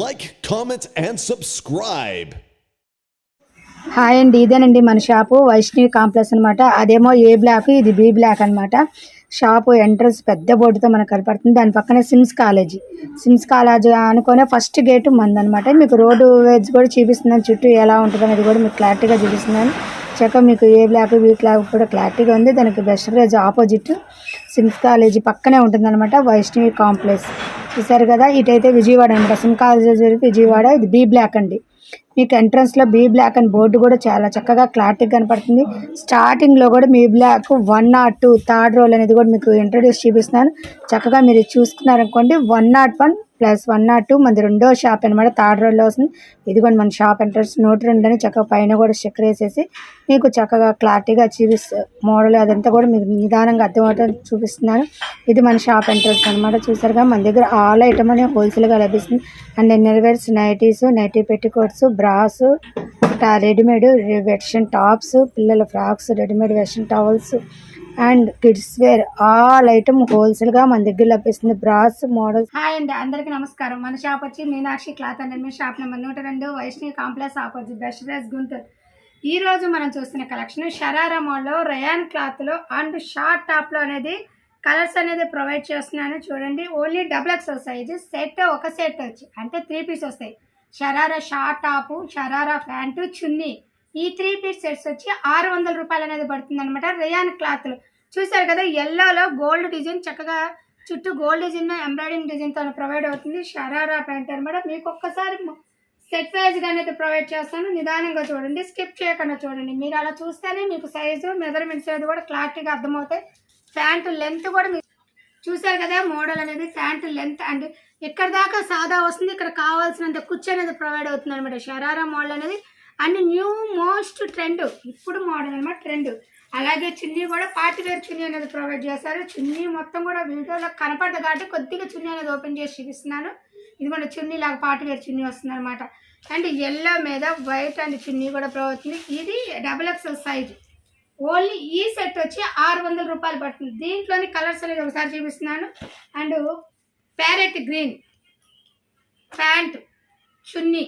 Like comment and subscribe hi అండి ఇదేనండి మన షాపు వైష్ణవి కాంప్లెక్స్ అనమాట అదేమో ఏ బ్లాక్ ఇది బి బ్లాక్ అనమాట షాపు ఎంట్రన్స్ పెద్ద బోర్డుతో మనకు కనపడుతుంది. దాని పక్కనే సిమ్స్ కాలేజీ సిమ్స్ కాలేజ్ అనుకునే ఫస్ట్ గేటు మందనమాట మీకు రోడ్డు వేజ్ కూడా చూపిస్తున్నాను. చుట్టూ ఎలా ఉంటుంది అనేది కూడా మీకు క్లారిటీగా చూపిస్తున్నాను. చక్క మీకు ఏ బ్లాక్ బీ బ్లాక్ కూడా క్లారిటీగా ఉంది. దానికి బెస్ట్ ఆపోజిట్ సిమ్స్ కాలేజీ పక్కనే ఉంటుందన్నమాట వైష్ణవి కాంప్లెక్స్ చూసారు కదా ఇటైతే విజయవాడ అనమాట సిమ్ కాలేజ్ విజయవాడ ఇది బీ బ్లాక్ అండి. మీకు ఎంట్రన్స్లో బీ బ్లాక్ అని బోర్డు కూడా చాలా చక్కగా క్లారిటీగా కనపడుతుంది. స్టార్టింగ్లో కూడా మీ block one nought two third roll అనేది కూడా మీకు ఇంట్రడ్యూస్ చూపిస్తున్నాను. చక్కగా మీరు చూసుకున్నారనుకోండి one nought one plus one nought two మనది రెండో షాప్ అనమాట థర్డ్ రోడ్లో వస్తుంది. ఇదిగోండి మన షాప్ ఎంట్రన్స్. నోట్ రెండు అని చక్కగా పైన కూడా స్టిక్కర్ వేసేసి మీకు చక్కగా క్లారిటీగా చూపిస్తూ మోడల్ అదంతా కూడా మీకు నిదానంగా అర్థమవుతుంది చూపిస్తున్నాను. ఇది మన షాప్ ఎంట్రన్స్ అనమాట చూసారుగా మన దగ్గర ఆల్ ఐటమ్ అనే హోల్సేల్గా లభిస్తుంది. And innerwears nighties nighty petticoats bras readymade version tops పిల్లల frocks readymade version towels and kids wear all item హోల్సేల్గా మన దగ్గర లభిస్తుంది. Brass models. హాయ్ అండి అందరికీ నమస్కారం. మన షాప్ వచ్చి మీనాక్షి క్లాత్ అండ్ మీ షాప్ నెంబర్ నూట రెండు Vaishnavi complex opposite best price Guntur. ఈ రోజు మనం చూస్తున్న కలెక్షన్ షరారా మాల్లో రయాన్ క్లాత్లో అండ్ షార్ట్ టాప్లో అనేది కలర్స్ అనేది ప్రొవైడ్ చేస్తున్నాను. చూడండి only double XL size set ఒక సెట్ వచ్చి అంటే త్రీ పీస్ వస్తాయి. Sharara short top sharara pant chunni. ఈ త్రీ పీస్ సెట్స్ వచ్చి ఆరు వందల రూపాయలు అనేది పడుతుంది అనమాట రేయాన్ క్లాత్లు. చూసారు కదా ఎల్లోలో గోల్డ్ డిజైన్ చక్కగా చుట్టూ గోల్డ్ డిజైన్ ఎంబ్రాయిడింగ్ డిజైన్తో ప్రొవైడ్ అవుతుంది. షరారా ప్యాంట్ అనమాట మీకు ఒక్కసారి సెట్ వైజ్గా అయితే ప్రొవైడ్ చేస్తాను. నిదానంగా చూడండి స్కిప్ చేయకుండా చూడండి. మీరు అలా చూస్తేనే మీకు సైజు మెజర్మెంట్స్ అనేది కూడా క్లారిటీగా అర్థమవుతాయి. ప్యాంటు లెంత్ కూడా మీకు చూసారు కదా మోడల్ అనేది ప్యాంటు లెంత్ అండ్ ఇక్కడ దాకా సాదా వస్తుంది. ఇక్కడ కావాల్సినంత కుర్చీ అనేది ప్రొవైడ్ అవుతుంది అనమాట షరారా మోడల్ అనేది అండ్ న్యూ మోస్ట్ ట్రెండ్ ఇప్పుడు మోడల్ అనమాట ట్రెండ్. అలాగే చున్నీ కూడా పార్టీ వేర్ చున్నీ అనేది ప్రొవైడ్ చేశారు. చున్నీ మొత్తం కూడా వీడియోలో కనపడదు కాబట్టి కొద్దిగా చున్నీ అనేది ఓపెన్ చేసి చూపిస్తున్నాను. ఇది కూడా చున్నీ లాగా పార్టీ వేర్ చున్నీ వస్తుంది అనమాట అండ్ ఎల్లో మీద వైట్ అండ్ చున్నీ కూడా ప్రొవైడ్ అవుతుంది. ఇది డబుల్ ఎక్స్ఎల్ సైజ్ ఓన్లీ ఈ సెట్ వచ్చి ఆరు వందల రూపాయలు పడుతుంది. దీంట్లోని కలర్స్ అనేది ఒకసారి చూపిస్తున్నాను. And parrot green pant. Chunni.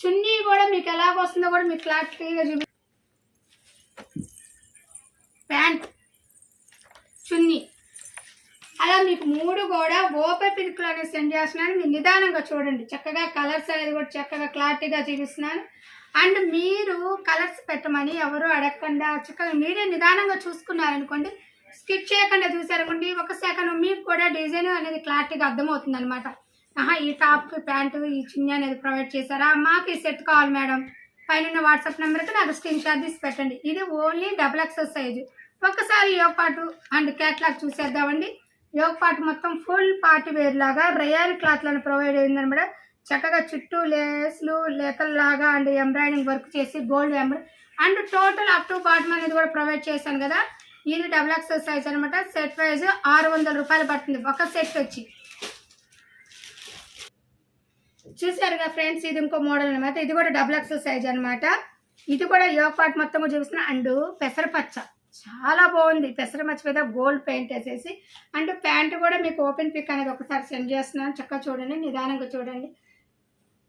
Chunni కూడా మీకు ఎలా వస్తుందో కూడా మీకు క్లారిటీగా చూపి ప్యాంట్ చున్నీ. అలా మీకు మూడు కూడా ఓపెన్ పిలుకులు అనేది సెండ్ చేస్తున్నాను. మీరు నిదానంగా చూడండి. చక్కగా కలర్స్ అనేది కూడా చక్కగా క్లారిటీగా చూపిస్తున్నాను. అండ్ మీరు కలర్స్ పెట్టమని ఎవరు అడగకుండా చక్కగా మీరే నిదానంగా చూసుకున్నారనుకోండి స్కిప్ చేయకుండా చూసారనుకోండి ఒక సెకండ్ మీకు కూడా డిజైన్ అనేది క్లారిటీగా అర్థమవుతుంది అనమాట ఆహా ఈ టాప్కి ప్యాంటు ఈ చున్నీ అనేది ప్రొవైడ్ చేశారా? మాకు ఈ సెట్ కావాలి మేడం. పైన వాట్సాప్ నెంబర్కి నాకు స్క్రీన్ షాట్ తీసి పెట్టండి. ఇది ఓన్లీ డబుల్ ఎక్సెల్ సైజు. ఒక్కసారి యోగపాటు అండ్ క్యాట్లాగ్ చూసేద్దామండి. యోగపాటు మొత్తం ఫుల్ పార్టీ వేర్ లాగా రయాన్ క్లాత్లను ప్రొవైడ్ అయిందనమాట చక్కగా చుట్టూ లేస్లు లేతల్లాగా అండ్ ఎంబ్రాయిడింగ్ వర్క్ చేసి gold embroider and total up to bottom అనేది కూడా ప్రొవైడ్ చేశాను కదా. ఇది డబుల్ ఎక్సెల్ సైజ్ అనమాట సెట్ వైజ్ ఆరు వందల రూపాయలు పడుతుంది. ఒక సెట్ వచ్చి. చూసారుగా ఫ్రెండ్స్ ఇది ఇంకో మోడల్ అనమాట ఇది కూడా డబుల్ ఎక్సెల్ సైజ్ అనమాట ఇది కూడా యోగ పార్ట్ మొత్తం కూడా చూపిస్తున్నా అండ్ పెసరపచ్చ. చాలా బాగుంది. పెసర మచ్చ మీద గోల్డ్ పెయింట్ వేసేసి అండ్ ప్యాంట్ కూడా మీకు ఓపెన్ పిక్ అనేది ఒకసారి సెండ్ చేస్తున్నాను. చక్కగా చూడండి నిదానంగా చూడండి.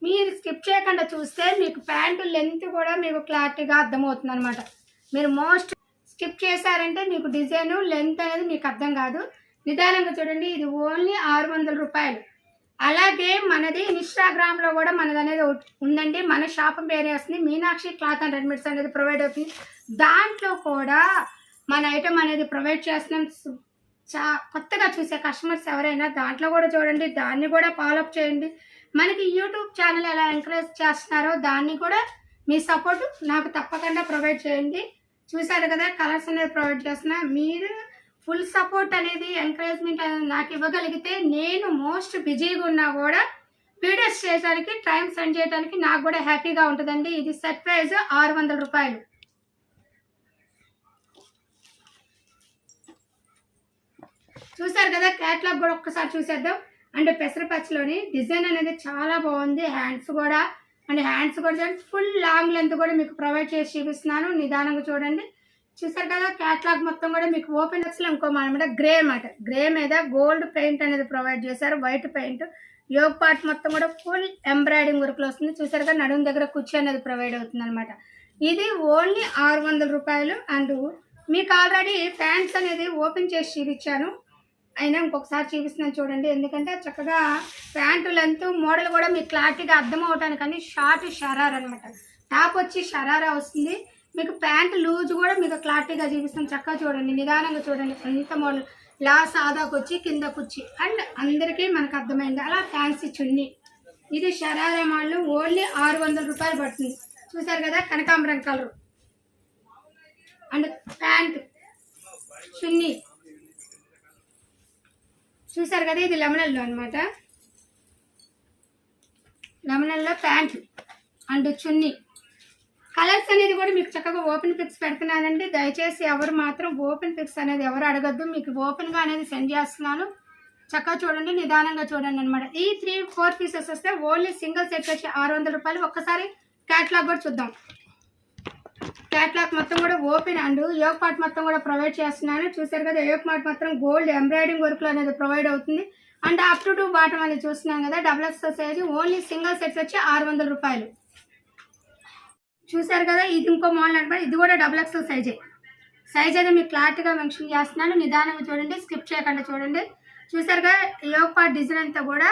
మీరు స్కిప్ చేయకుండా చూస్తే మీకు ప్యాంటు లెంత్ కూడా మీకు క్లారిటీగా అర్థమవుతుంది అనమాట మీరు మోస్ట్ స్కిప్ చేశారంటే మీకు డిజైన్ లెంత్ అనేది మీకు అర్థం కాదు. నిదానంగా చూడండి ఇది ఓన్లీ ఆరు వందల రూపాయలు. అలాగే మనది ఇన్స్టాగ్రామ్లో కూడా మనది అనేది ఉందండి. మన షాప్ పేరు వస్తుంది మీనాక్షి క్లాత్ అండ్ రెడీమేడ్స్ అనేది ప్రొవైడ్ అవుతుంది. దాంట్లో కూడా మన ఐటమ్ అనేది ప్రొవైడ్ చేస్తున్నాం. చా కొత్తగా చూసే కస్టమర్స్ ఎవరైనా దాంట్లో కూడా చూడండి. దాన్ని కూడా ఫాలోఅప్ చేయండి. మనకి యూట్యూబ్ ఛానల్ ఎలా ఎంకరేజ్ చేస్తున్నారో దాన్ని కూడా మీ సపోర్ట్ నాకు తప్పకుండా ప్రొవైడ్ చేయండి. చూశారు కదా కలర్స్ అనేది ప్రొవైడ్ చేస్తున్నా. మీరు ఫుల్ సపోర్ట్ అనేది ఎంకరేజ్మెంట్ అనేది నాకు ఇవ్వగలిగితే నేను మోస్ట్ బిజీగా ఉన్నా కూడా వీడియోస్ చేయడానికి టైం స్పెండ్ చేయడానికి నాకు కూడా హ్యాపీగా ఉంటుందండి. ఇది సర్ప్రైజ్ ఆరు వందల రూపాయలు. చూసారు కదా క్యాట్లాగ్ కూడా ఒక్కసారి చూసేద్దాం. అండ్ పెసరపచ్చలోని డిజైన్ అనేది చాలా బాగుంది. హ్యాండ్స్ కూడా. అండ్ హ్యాండ్స్ కూడా చూడండి ఫుల్ లాంగ్ లెంత్ కూడా మీకు ప్రొవైడ్ చేసి చూపిస్తున్నాను. నిదానంగా చూడండి. చూసారు కదా క్యాట్లాగ్ మొత్తం కూడా మీకు ఓపెన్లో ఇంకో అనమాట గ్రే అన్నమాట. గ్రే మీద గోల్డ్ పెయింట్ అనేది ప్రొవైడ్ చేశారు వైట్ పెయింట్ యోగ్ పార్ట్ మొత్తం కూడా ఫుల్ ఎంబ్రాయిడింగ్ వర్క్లో వస్తుంది. చూసారుగా నడుము దగ్గర కుర్చీ అనేది ప్రొవైడ్ అవుతుంది అనమాట ఇది ఓన్లీ ఆరు వందల రూపాయలు అండ్ మీకు ఆల్రెడీ ప్యాంట్స్ అనేది ఓపెన్ చేసి చూపించాను. అయినా ఇంకొకసారి చూపిస్తున్నాను చూడండి. ఎందుకంటే చక్కగా ప్యాంటు లెంత్ మోడల్ కూడా మీకు క్లారిటీగా అర్థం అవటానికి కానీ షార్ట్ షరార్ అనమాట టాప్ వచ్చి షరారా వస్తుంది. మీకు ప్యాంట్ లూజ్ కూడా మీకు క్లారిటీగా చూపిస్తాం. చక్కగా చూడండి నిదానంగా చూడండి ఎంత మోడల్. లా సాదాకు వచ్చి కింద కుచ్చి. అండ్ అందరికీ మనకు అర్థమైంది అలా ఫ్యాన్సీ చున్నీ. ఇది షరారా మోడల్ ఓన్లీ ఆరు వందల రూపాయలు పడుతుంది. చూసారు కదా కనకాంబరం కలర్. అండ్ ప్యాంట్ చున్నీ. చూసారు కదా ఇది లెమనల్లో అనమాట lemon yellow pant and chunni. Colours అనేది కూడా మీకు చక్కగా ఓపెన్ పిక్స్ పెడుతున్నానండి. దయచేసి ఎవరు మాత్రం ఓపెన్ పిక్స్ అనేది ఎవరు అడగద్దు. మీకు ఓపెన్గా అనేది సెండ్ చేస్తున్నాను. చక్కగా చూడండి నిదానంగా చూడండి అనమాట ఈ త్రీ ఫోర్ పీసెస్ వస్తే ఓన్లీ సింగిల్ సెట్ వచ్చి ఆరు వందల రూపాయలు. ఒక్కసారి క్యాట్లాగ్ కూడా చూద్దాం. క్యాట్లాగ్ మొత్తం కూడా ఓపెన్ అండ్ యోగ్ పార్ట్ మొత్తం కూడా ప్రొవైడ్ చేస్తున్నాను. చూసారు కదా యోగ్ పార్ట్ మాత్రం గోల్డ్ ఎంబ్రాయిడింగ్ వర్క్లో అనేది ప్రొవైడ్ అవుతుంది. And up to to bottom అనేది చూస్తున్నాం కదా double X size only single set వచ్చి ఆరు వందల రూపాయలు. చూసారు కదా ఇది ఇంకో మోడల్ అనమాట. ఇది కూడా డబుల్ ఎక్స్ఎల్ సైజే సైజ్ అయితే మీకు క్లారిటీగా మెన్షన్ చేస్తున్నాను. నిదానంగా చూడండి స్కిప్ చేయకుండా చూడండి. చూసారుగా యోగ్ పార్ట్ డిజైన్ అంతా కూడా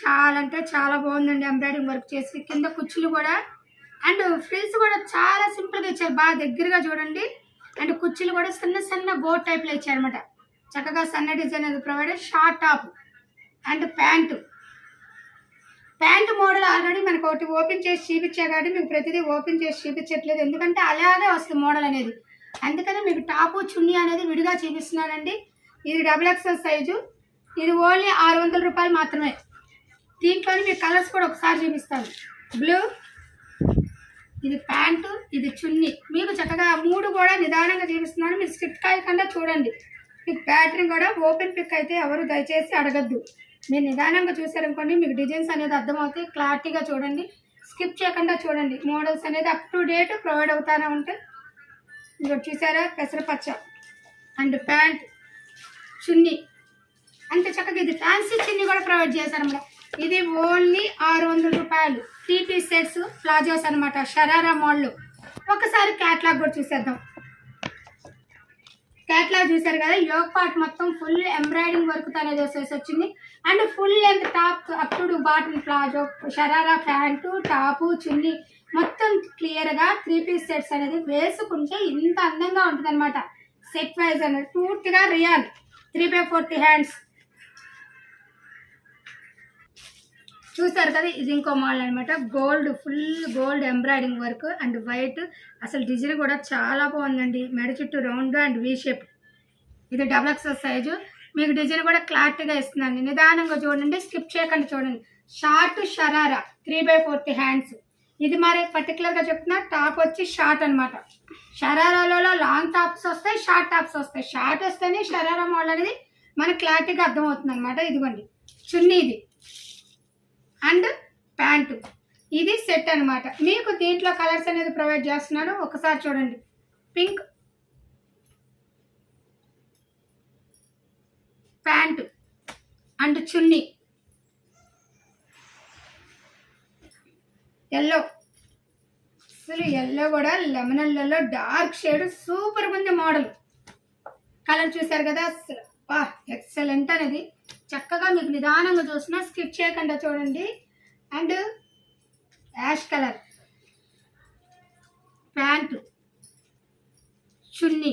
చాలా అంటే చాలా బాగుందండి. ఎంబ్రాయిడింగ్ వర్క్ చేసి కింద కుర్చీలు కూడా. అండ్ ఫ్రిల్స్ కూడా చాలా సింపుల్గా ఇచ్చారు. బాగా దగ్గరగా చూడండి. అండ్ కుర్చీలు కూడా సన్న సన్న బోట్ టైప్లో ఇచ్చారనమాట చక్కగా సన్న డిజైన్ అది provided short top and pant pant model already మనకు ఒకటి ఓపెన్ చేసి చూపించా కాబట్టి మీకు ప్రతిదీ ఓపెన్ చేసి చూపించట్లేదు. ఎందుకంటే అలాగే వస్తుంది మోడల్ అనేది. అందుకనే మీకు టాపు చున్నీ అనేది విడిగా చూపిస్తున్నానండి. ఇది డబుల్ ఎక్స్ఎల్ సైజు. ఇది ఓన్లీ ఆరు వందల రూపాయలు మాత్రమే. దీంట్లో మీకు కలర్స్ కూడా ఒకసారి చూపిస్తాను. బ్లూ ఇది ప్యాంటు ఇది చున్నీ. మీకు చక్కగా మూడు కూడా నిదానంగా చూపిస్తున్నాను. మీరు స్కిప్ కాయకుండా చూడండి. మీకు బ్యాటరీ కూడా ఓపెన్ పిక్ అయితే ఎవరు దయచేసి అడగద్దు. మీరు నిదానంగా చూసారనుకోండి మీకు డిజైన్స్ అనేది అర్థమవుతాయి. క్లారిటీగా చూడండి. స్కిప్ చేయకుండా చూడండి. మోడల్స్ అనేది అప్ టు డేట్ ప్రొవైడ్ అవుతానే ఉంటాయి. ఇంకోటి చూసారా? పెసరపచ్చ అండ్ ప్యాంట్ చున్నీ. అంత చక్కగా ఇది ఫ్యాన్సీ చున్నీ కూడా ప్రొవైడ్ చేశారు మేడం ఇది ఓన్లీ ఆరు వందల రూపాయలు. టీపీ సెట్స్ ప్లాజోస్ అనమాట షరారా మోడల్ ఒకసారి క్యాట్లాగ్ కూడా చూసేద్దాం. క్యాట్లాగ్ చూసారు కదా యోగ పార్ట్ మొత్తం ఫుల్ ఎంబ్రాయిడింగ్ వర్క్ అనేది వచ్చేసి వచ్చింది. And full length top up to bottom palazzo sharara pant top chunni మొత్తం క్లియర్గా త్రీ పీస్ సెట్స్ అనేది వేసుకుంటే ఇంత అందంగా ఉంటుంది అనమాట సెట్ వైజ్ అనేది పూర్తిగా real three by forty hands చూసారు కదా ఇది ఇంకో మోడల్ అనమాట gold full gold embroidering work and white అసలు డిజైన్ కూడా చాలా బాగుందండి. మెడ చుట్టూ రౌండ్ అండ్ వీ షేప్ ఇది డబల్ ఎక్సెల్ సైజు మీకు డిజైన్ కూడా క్లారిటీగా ఇస్తున్నాను. నిదానంగా చూడండి స్కిప్ చేయకుండా చూడండి. Short sharara three by fourth hands ఇది మరి పర్టికులర్గా చెప్తున్నా టాప్ వచ్చి షార్ట్ అనమాట షరారాలలో లాంగ్ టాప్స్ వస్తాయి షార్ట్ టాప్స్ వస్తాయి. షార్ట్ వస్తేనే షరారా మోడల్ అనేది మనకు క్లారిటీగా అర్థమవుతుంది అనమాట ఇదిగోండి చున్నీ ఇది. And pant. ఇది సెట్ అన్నమాట. మీకు దీంట్లో కలర్స్ అనేది ప్రొవైడ్ చేస్తున్నాను. ఒకసారి చూడండి. Pink. Pant. And chunni. Yellow అసలు ఎల్లో కూడా లెమనల్లలో డార్క్ షేడ్ సూపర్ ఉంది మోడల్ కలర్ చూసారు కదా అసలు. వా ఎక్సలెంట్ అనేది. చక్కగా మీకు నిదానంగా చూసినా స్కిప్ చేయకుండా చూడండి. And ash colour pant chunni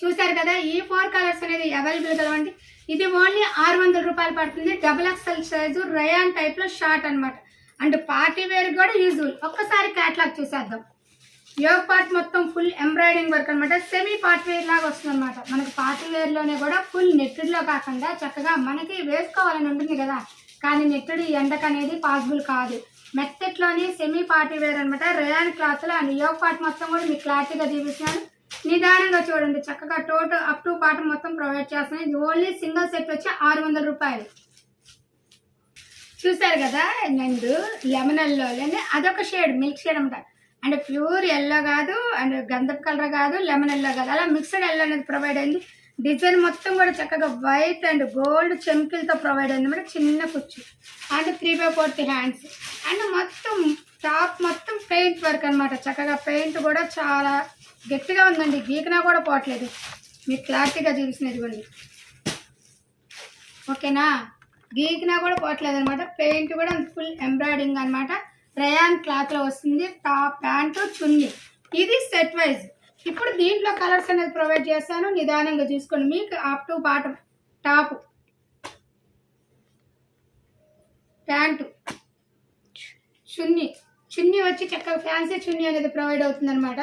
చూసారు కదా ఈ ఫోర్ కలర్స్ అనేది అవైలబుల్ కలవండి ఇది ఓన్లీ ఆరు వందల రూపాయలు పడుతుంది. డబుల్ ఎక్స్ఎల్ సైజు రయాన్ టైప్లో షార్ట్ అన్నమాట. అండ్ పార్టీ వేర్ కూడా యూజ్ఫుల్ ఒక్కసారి క్యాట్లాగ్ చూసేద్దాం. యోగ్ పార్ట్ మొత్తం ఫుల్ ఎంబ్రాయిడింగ్ వర్క్ అనమాట సెమీ పార్టీ వేర్ లాగా వస్తుంది అనమాట మనకి పార్టీ వేర్లోనే కూడా ఫుల్ నెట్టెడ్లో కాకుండా చక్కగా మనకి వేసుకోవాలని ఉంటుంది కదా. కానీ నెట్టెడ్ ఈ ఎండకు అనేది పాసిబుల్ కాదు. మెత్తట్లోని సెమీ పార్టీ వేర్ అనమాట రేయాన్ క్లాత్లో అండ్ యోగ్ పార్ట్ మొత్తం కూడా మీకు క్లారిటీగా చూపిస్తున్నాను. నిదానంగా చూడండి. చక్కగా టోటల్ అప్ టు పార్ట్ మొత్తం ప్రొవైడ్ చేస్తున్నాను. ఇది ఓన్లీ సింగిల్ సెట్ వచ్చి ఆరు వందల రూపాయలు. చూసారు కదా నందు లెమన్ అదొక షేడ్ మిల్క్ షేడ్ అనమాట అండ్ ప్యూర్ ఎల్లో కాదు అండ్ గంధపు కలర్ కాదు లెమన్ ఎల్లో కాదు. అలా మిక్స్డ్ ఎల్లో అనేది ప్రొవైడ్ అయింది. డిజైన్ మొత్తం కూడా చక్కగా వైట్ అండ్ గోల్డ్ చెంకిల్తో ప్రొవైడ్ అయింది అనమాట చిన్న కుచ్చు and three by fourth hands and మొత్తం టాప్ మొత్తం పెయింట్ వర్క్ అనమాట చక్కగా పెయింట్ కూడా చాలా గట్టిగా ఉందండి. గీకినా కూడా పోవట్లేదు. మీకు క్లారిటీగా చూపిస్తున్నది ఇదిగోండి. ఓకేనా గీకినా కూడా పోవట్లేదు అనమాట పెయింట్ కూడా ఫుల్ ఎంబ్రాయిడింగ్ అనమాట రయాన్ క్లాత్లో వస్తుంది టాప్ ప్యాంటు చున్నీ. ఇది సెట్ వైజ్. ఇప్పుడు దీంట్లో కలర్స్ అనేది ప్రొవైడ్ చేస్తాను. నిదానంగా చూసుకోండి. మీకు up to bottom top pant chunni. Chunni వచ్చి చక్కగా ఫ్యాన్సీ చున్నీ అనేది ప్రొవైడ్ అవుతుంది అనమాట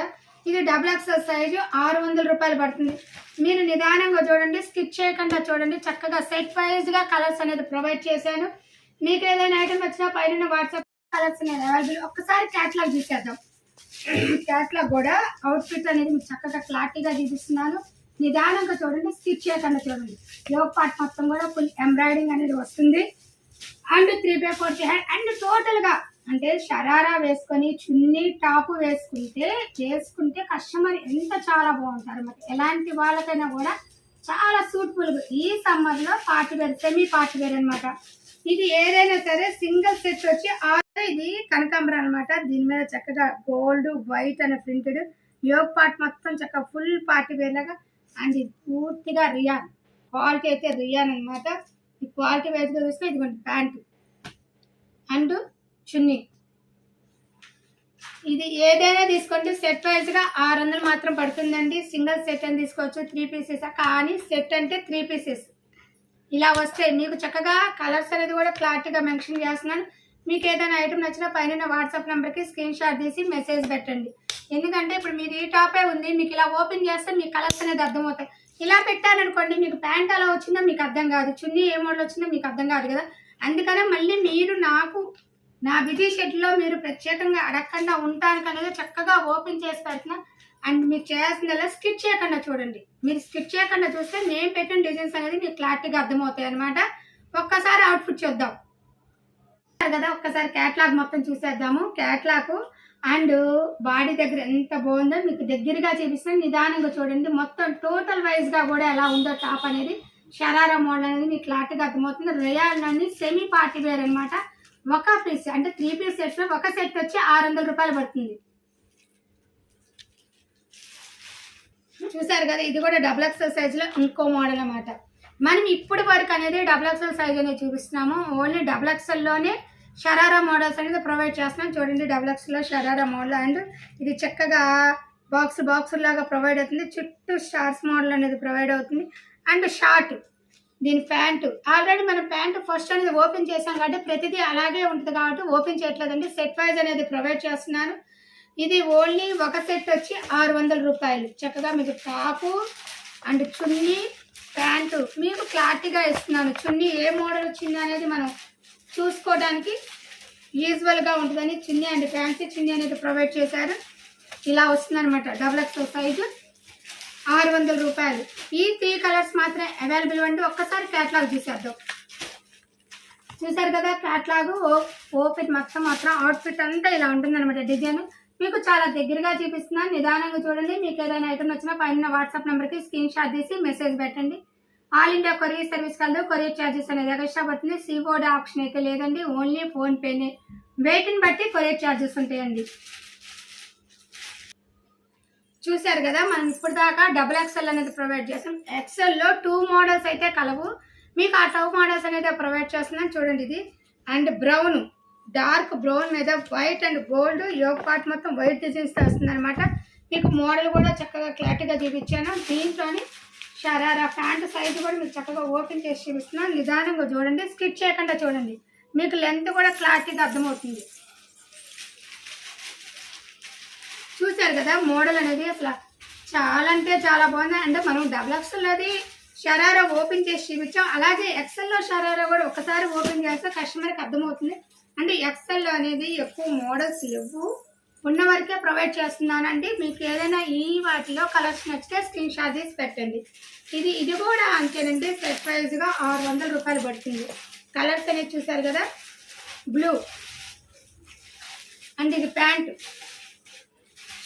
ఇది డబుల్ ఎక్స్ఎల్ సైజు. ఆరు వందల రూపాయలు పడుతుంది. మీరు నిదానంగా చూడండి. స్కిచ్ చేయకుండా చూడండి. చక్కగా సెట్ వైజ్గా కలర్స్ అనేది ప్రొవైడ్ చేశాను. మీకు ఏదైనా ఐటమ్ వచ్చినా పైన వాట్సాప్ కలర్స్ అవైలబుల్ ఒక్కసారి క్యాట్లాగ్ చూసేద్దాం. క్యాట్లాగ్ కూడా అవుట్ఫిట్ అనేది మీకు చక్కగా క్లారిటీగా చూపిస్తున్నాను. నిదానంగా చూడండి స్టిచ్ చేయకుండా చూడండి. యోగ పార్ట్ మొత్తం కూడా ఫుల్ ఎంబ్రాయిడింగ్ అనేది వస్తుంది. And three by four hand and టోటల్గా అంటే షరారా వేసుకొని చున్నీ టాప్ వేసుకుంటే వేసుకుంటే కస్టమర్ ఎంత చాలా బాగుంటారు. మరి ఎలాంటి వాళ్ళకైనా కూడా చాలా సూట్ఫుల్ ఈ సమ్మర్లో party wear semi party wear అనమాట ఇది ఏదైనా సరే సింగిల్ సెట్ వచ్చి ఇది కనకాంబరం అన్నమాట. దీని మీద చక్కగా గోల్డ్ వైట్ అనే ప్రింటెడ్ యోగ్ పార్ట్ మొత్తం చక్కగా ఫుల్ పార్టీ వేర్ లాగా అండ్ ఇది పూర్తిగా రియాన్. క్వాలిటీ అయితే రియాన్ అన్నమాట. ఈ క్వాలిటీ వైజ్గా చూస్తే ఇదిగోండి ప్యాంటు. అండ్ చున్నీ. ఇది ఏదైనా తీసుకోండి. సెట్ వైజ్గా ఆరు వందలు మాత్రం పడుతుందండి. సింగిల్ సెట్ అని తీసుకోవచ్చు. త్రీ పీసెస్ కానీ సెట్ అంటే త్రీ పీసెస్. ఇలా వస్తే మీకు చక్కగా కలర్స్ అనేది కూడా క్లారిటీగా మెన్షన్ చేస్తున్నాను. మీకు ఏదైనా ఐటమ్ నచ్చినా పైన వాట్సాప్ నెంబర్కి స్క్రీన్ షాట్ తీసి మెసేజ్ పెట్టండి. ఎందుకంటే ఇప్పుడు మీరు ఈ టాపే ఉంది మీకు ఇలా ఓపెన్ చేస్తే మీ కలర్స్ అనేది అర్థమవుతాయి. ఇలా పెట్టారనుకోండి మీకు ప్యాంట్ అలా వచ్చిందో మీకు అర్థం కాదు. చున్నీ ఏ మోడల్ వచ్చిందో మీకు అర్థం కాదు కదా. అందుకనే మళ్ళీ మీరు నాకు నా బిజీ షెడ్లో మీరు ప్రత్యేకంగా అడగకుండా ఉండటానికి అనేది చక్కగా ఓపెన్ చేసి పెడుతున్నా అండ్ మీరు చేయాల్సిందల్లా స్కిచ్ చేయకుండా చూడండి. మీరు స్కిచ్ చేయకుండా చూస్తే నేను పెట్టిన డిజైన్స్ అనేది మీకు క్లారిటీగా అర్థమవుతాయి అనమాట ఒక్కసారి అవుట్ఫిట్ చూద్దాం. కదా ఒక్కసారి క్యాట్లాగ్ మొత్తం చూసేద్దాము. క్యాట్లాగ్ అండ్ బాడీ దగ్గర ఎంత బాగుందో మీకు దగ్గరగా చూపిస్తాను నిదానంగా చూడండి. మొత్తం టోటల్ వైజ్గా కూడా ఎలా ఉందో టాప్ అనేది షరారా మోడల్ అనేది మీకు క్లాట్గా అర్థమవుతుంది. రేయాన్ అని సెమీ పార్టీ వేర్ అనమాట ఒక పీస్ అంటే త్రీ పీస్ సెట్స్ ఒక సెట్ వచ్చి ఆరు వందల రూపాయలు పడుతుంది. చూసారు కదా ఇది కూడా డబుల్ ఎక్సెల్ సైజ్లో ఇంకో మోడల్ అన్నమాట. మనం ఇప్పటి వరకు అనేది డబుల్ ఎక్సెల్ సైజ్ అనేది చూపిస్తున్నాము. ఓన్లీ డబుల్ ఎక్సెల్లోనే షరారా మోడల్స్ అనేది ప్రొవైడ్ చేస్తున్నాం. చూడండి డబుల్ ఎక్స్లో షరారా మోడల్ అండ్ ఇది చక్కగా బాక్స్ బాక్స్ లాగా ప్రొవైడ్ అవుతుంది. చుట్టూ స్టార్స్ మోడల్ అనేది ప్రొవైడ్ అవుతుంది. అండ్ షార్ట్ దీని ప్యాంటు ఆల్రెడీ మనం ప్యాంటు ఫస్ట్ అనేది ఓపెన్ చేసాం కాబట్టి ప్రతిదీ అలాగే ఉంటుంది కాబట్టి ఓపెన్ చేయట్లేదండి. సెట్ వైజ్ అనేది ప్రొవైడ్ చేస్తున్నాను. ఇది ఓన్లీ ఒక సెట్ వచ్చి ఆరు వందల రూపాయలు. చక్కగా మీకు టాపు అండ్ చున్నీ ప్యాంటు. మీకు క్లారిటీగా ఇస్తున్నాను. చున్నీ ఏ మోడల్ వచ్చింది అనేది మనం చూసుకోవడానికి యూజువల్గా ఉంటుందని చున్నీ అండ్ ఫ్యాన్సీ చున్నీ అనేది ప్రొవైడ్ చేశారు. ఇలా వస్తుందన్నమాట. Double X size. ఆరు వందల రూపాయలు. ఈ త్రీ కలర్స్ మాత్రమే అవైలబుల్ అంటే ఒక్కసారి క్యాట్లాగ్ చూసేద్దాం. చూసారు కదా క్యాట్లాగ్ ఓపెన్ మొత్తం మాత్రం అవుట్ఫిట్ అంతా ఇలా ఉంటుంది అనమాట డిజైన్. మీకు చాలా దగ్గరగా చూపిస్తున్నాను. నిదానంగా చూడండి. మీకు ఏదైనా ఐటమ్ వచ్చినా పైన వాట్సాప్ నెంబర్కి స్క్రీన్ షాట్ తీసి మెసేజ్ పెట్టండి. ఆల్ ఇండియా కొరియర్ సర్వీస్ కలదు కొరియర్ ఛార్జెస్ అనేది ఎక్స్ట్రా పడుతుంది సీబోర్డ్ ఆప్షన్ అయితే లేదండి. ఓన్లీ ఫోన్పేనే వెయిట్ని బట్టి కొరియర్ ఛార్జెస్ ఉంటాయండి. చూశారు కదా మనం ఇప్పుడు దాకా డబుల్ ఎక్స్ఎల్ అనేది ప్రొవైడ్ చేసాం. ఎక్సెల్లో టూ మోడల్స్ అయితే కలవు. మీకు ఆ టూ మోడల్స్ అనేది ప్రొవైడ్ చేస్తున్నాను. చూడండి ఇది. అండ్ బ్రౌన్ డార్క్ బ్రౌన్ మీద white and gold yoke part మొత్తం వైట్ డిజైన్స్ వస్తుంది అనమాట మీకు మోడల్ కూడా చక్కగా క్లారిటీగా చూపించాను. దీంట్లోని షరారా ప్యాంట్ సైజ్ కూడా మీకు చక్కగా ఓపెన్ చేసి చూపిస్తున్నాను. నిదానంగా చూడండి స్కిప్ చేయకుండా చూడండి. మీకు లెంత్ కూడా క్లారిటీగా అర్థమవుతుంది. చూశారు కదా మోడల్ అనేది అసలు చాలా అంటే చాలా బాగుంది. అంటే మనం డబుల్ ఎక్స్ఎల్ అది షరారా ఓపెన్ చేసి చూపించాం. అలాగే ఎక్సెల్లో షరారా కూడా ఒకసారి ఓపెన్ చేస్తే కస్టమర్కి అర్థమవుతుంది. అంటే ఎక్సెల్ అనేది ఎక్కువ మోడల్స్ ఇవ్వు. ఉన్న వరకే ప్రొవైడ్ చేస్తున్నానండి. మీకు ఏదైనా ఈ వాటిలో కలర్స్ నచ్చితే స్క్రీన్ షాట్ తీసి పెట్టండి. ఇది ఇది కూడా అంతేనండి. సెట్ ప్రైజ్గా ఆరు వందల రూపాయలు పడుతుంది. కలర్స్ అనేది చూసారు కదా? బ్లూ అండ్ ఇది ప్యాంటు.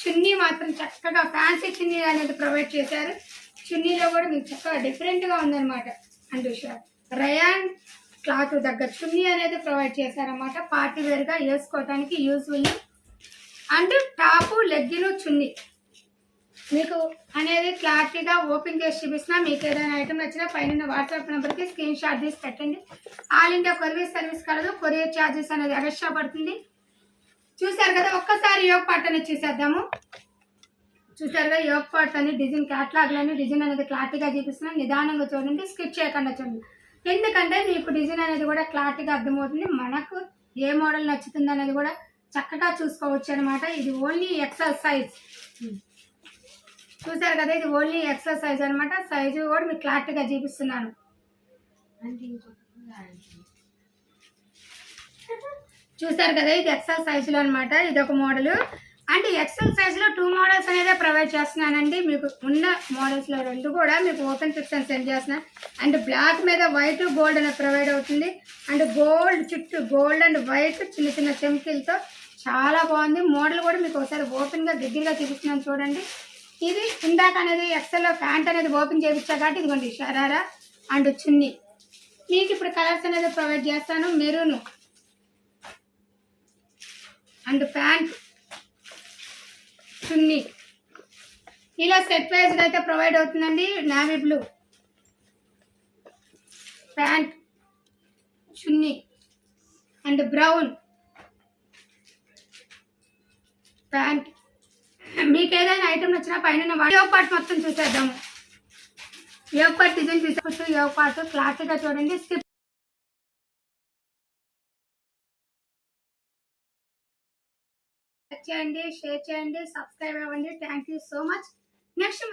చున్నీ మాత్రం చక్కగా ఫ్యాన్సీ చున్నీ అనేది ప్రొవైడ్ చేశారు. చున్నీలో కూడా మీకు చక్కగా డిఫరెంట్గా ఉందన్నమాట. అండ్ షర్ట్ రయాన్ క్లాత్ దగ్గర చున్నీ అనేది ప్రొవైడ్ చేశారనమాట పార్టీ వేర్గా వేసుకోవడానికి useful. And top legging chunni. మీకు అనేది క్లారిటీగా ఓపెన్ చేసి చూపిస్తున్నా. మీకు ఏదైనా ఐటమ్ నచ్చినా పైన వాట్సాప్ నెంబర్కి స్క్రీన్ షాట్ తీసి పెట్టండి. ఆల్ ఇండియా కొరియర్ సర్వీస్ కలదు. కొరియర్ ఛార్జెస్ అనేది ఎక్స్ట్రా పడుతుంది. చూసారు కదా ఒక్కసారి యోగ పార్ట్ అనేది చూసేద్దాము. చూసారుగా యోగ పార్ట్ అని డిజైన్ క్యాట్లాగ్లని డిజైన్ అనేది క్లారిటీగా చూపిస్తున్నాను నిదానంగా చూడండి స్కిప్ చేయకుండా చూడండి. ఎందుకంటే మీకు డిజైన్ అనేది కూడా క్లారిటీగా అర్థమవుతుంది. మనకు ఏ మోడల్ నచ్చుతుంది అనేది కూడా చక్కగా చూసుకోవచ్చు అనమాట ఇది ఓన్లీ ఎక్సెల్ సైజ్. చూసారు కదా ఇది ఓన్లీ ఎక్సెల్ సైజ్ అనమాట సైజు కూడా మీకు క్లారిటీగా చూపిస్తున్నాను. చూసారు కదా ఇది ఎక్సెల్ సైజులో అనమాట ఇది ఒక మోడల్. అంటే ఎక్సెల్ సైజ్లో టూ మోడల్స్ అనేది ప్రొవైడ్ చేస్తున్నానండి. మీకు ఉన్న మోడల్స్లో రెండు కూడా మీకు ఓపెన్ పిక్చర్ సెండ్ చేస్తున్నాను అండ్ బ్లాక్ మీద వైట్ గోల్డ్ అనేది ప్రొవైడ్ అవుతుంది. అండ్ గోల్డ్ చుట్టూ గోల్డ్ అండ్ వైట్ చిన్న చిన్న చెంకిల్తో చాలా బాగుంది. మోడల్ కూడా మీకు ఒకసారి ఓపెన్గా దగ్గరగా చూపిస్తున్నాను చూడండి. ఇది ఇందాక అనేది ఎక్సెల్లో ప్యాంట్ అనేది ఓపెన్ చేయించా కాబట్టి ఇదిగోండి షరారా అండ్ చున్నీ. మీకు ఇప్పుడు కలర్స్ అనేది ప్రొవైడ్ చేస్తాను. మెరూన్. And pant. చున్నీ ఇలా సెట్ వైజ్గా అయితే ప్రొవైడ్ అవుతుందండి. Navy blue pant chunni. And brown pant మీకు ఏదైనా ఐటమ్ నచ్చినా పైన యోగ పార్ట్ మొత్తం చూసేద్దాము. యోగ పార్ట్ డిజైన్ చూసుకోవచ్చు యోగ పార్ట్ క్లారిటీగా చూడండి. స్కిప్ చేయండి షేర్ చేయండి సబ్స్క్రైబ్ అవ్వండి. Thank you so much next